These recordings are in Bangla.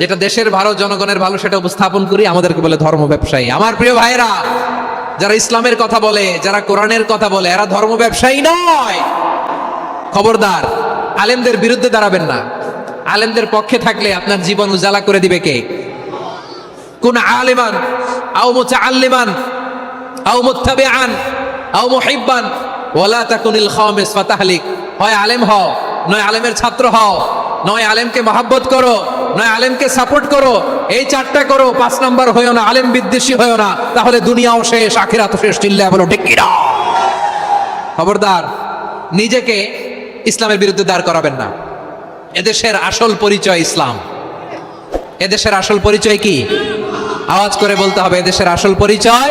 যেটা দেশের ভালো, জনগণের ভালো, সেটা উপস্থাপন করি, আমাদেরকে বলে ধর্ম ব্যবসায়ী। আমার প্রিয় ভাইরা যারা ইসলামের কথা বলে, যারা কোরআনের কথা বলে, এরা ধর্ম ব্যবসায়ী নয়। খবরদার, আলেমদের বিরুদ্ধে দাঁড়াবেন না। আলেমদের পক্ষে থাকলে আপনার জীবন উজালা করে দিবে কে? কোন আলেমান? আও খামিস ফাতাহলিক। হয় আলেম হও, নয় আলেমের ছাত্র হও, নয় আলেমকে মহাব্বত করো। নয় আলেমকে সাপোর্ট করো, এই চারটা করো, পাঁচ নাম্বার হইও না, আলেম বিদ্বেষী হইও না, তাহলে দুনিয়াও শেষ আখিরাত শেষ চিল্লা বলো টেকিরা খবরদার, নিজেকে ইসলামের বিরুদ্ধে দাঁড় করাবেন না। এদেশের আসল পরিচয় ইসলাম। এদেশের আসল পরিচয় কি? আওয়াজ করে বলতে হবে, এদেশের আসল পরিচয়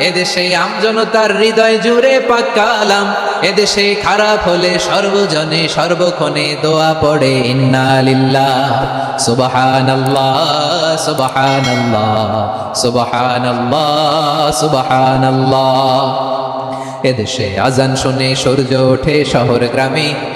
এদেশে আমজনতার হৃদয় জুড়ে পাক্কালাম এদেশে খারাপ হলে সর্বজনে সর্বক্ষণে দোয়া পড়ে ইন্নালিল্লাহ সুবহানাল্লাহ সুবহানাল্লাহ সুবহানাল্লাহ সুবহানাল্লাহ। এদেশে আজান শুনে সূর্য ওঠে শহর গ্রামে।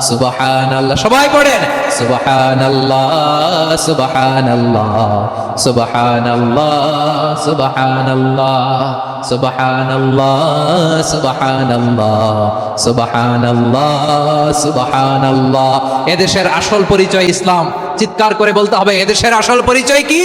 সুবহান আল্লাহ সবাই পড়েন। সুবহান আল্লাহ সুবহান আল্লাহ সুবহান আল্লাহ সুবহান আল্লাহ সুবহান আল্লাহ সুবহান আল্লাহ আসল পরিচয় ইসলাম। চিৎকার করে বলতে হবে, এদেশের আসল পরিচয় কি?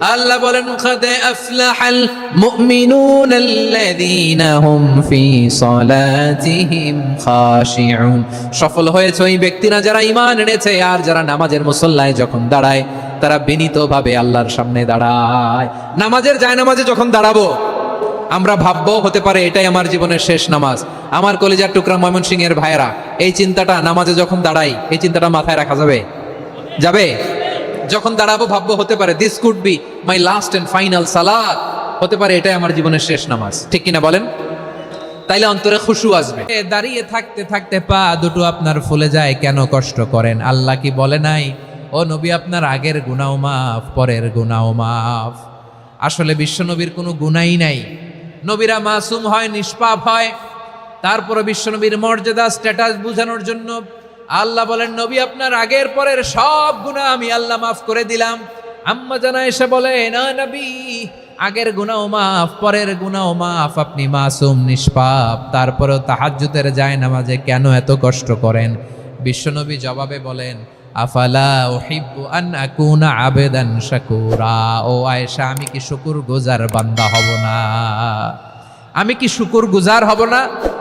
আল্লাহ বলেন, খাদে আফলাহাল মুমিনুন আল্লাযীনা হুম ফি সালাতিহিম খাশিউন। সফল হয়েছে ওই ব্যক্তিরা যারা ঈমান এনেছে, আর যারা নামাজের মুসল্লায় যখন দাঁড়ায়, তারা বিনীতভাবে আল্লাহর সামনে দাঁড়ায়। নামাজের যায় নামাজে যখন দাঁড়াবো, আমরা ভাববো, হতে পারে এটাই আমার জীবনের শেষ নামাজ। আমার কলেজার টুকরা ময়মনসিং এর ভাইয়েরা, এই চিন্তাটা নামাজে যখন দাঁড়াই, এই চিন্তাটা মাথায় রাখা যাবে? যাবে? যখন দাঁড়াবো, ভাববো হতে পারে this could be my last and final salad হতে পারে এটাই আমার জীবনের শেষ নামাজ। ঠিক কিনা বলেন? তাইলে অন্তরে খুশু আসবে। দাঁড়িয়ে থাকতে থাকতে পা দুটো আপনার ফুলে যায়, কেন কষ্ট করেন? আল্লাহ কি বলে নাই? ও নবী, আপনার আগের গুনাও মাফ, পরের গুনাও মাফ। আসলে বিশ্বনবীর কোনো গুনাই নাই। নবীরা মাসুম হয়, নিষ্পাপ হয়। তারপরে বিশ্বনবীর মর্যাদা স্ট্যাটাস বোঝানোর জন্য আল্লাহ বলেন, নবী, আপনার আগের পরের সব গুনাহ আমি আল্লাহ মাফ করে দিলাম। আম্মা জানা এসে বলে, না নবী, আগের গুনাও মাফ, পরের গুনাও মাফ, আপনি মাসুম, নিষ্পাপ, তারপরেও তাহাজ্জুদের যায় নামাজে কেন এত কষ্ট করেন? বিশ্বনবী জবাবে বলেন, আফালা উহিব্বু আন আকুনা আবেদান শাকুরা। ও আয়েশা, আমি কি শুকুর গুজার বান্দা হব না? আমি কি শুকুর গুজার হব না?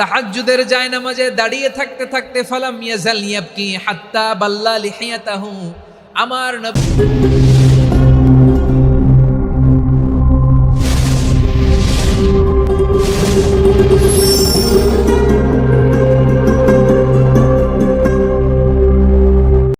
তাহাজ্জুদের যায় নামাজে দাঁড়িয়ে থাকতে থাকতে ফালাম ইয়াজাল ইয়াবকি হাত্তা বাল্লা লিহিয়াতাহু। আমার নবী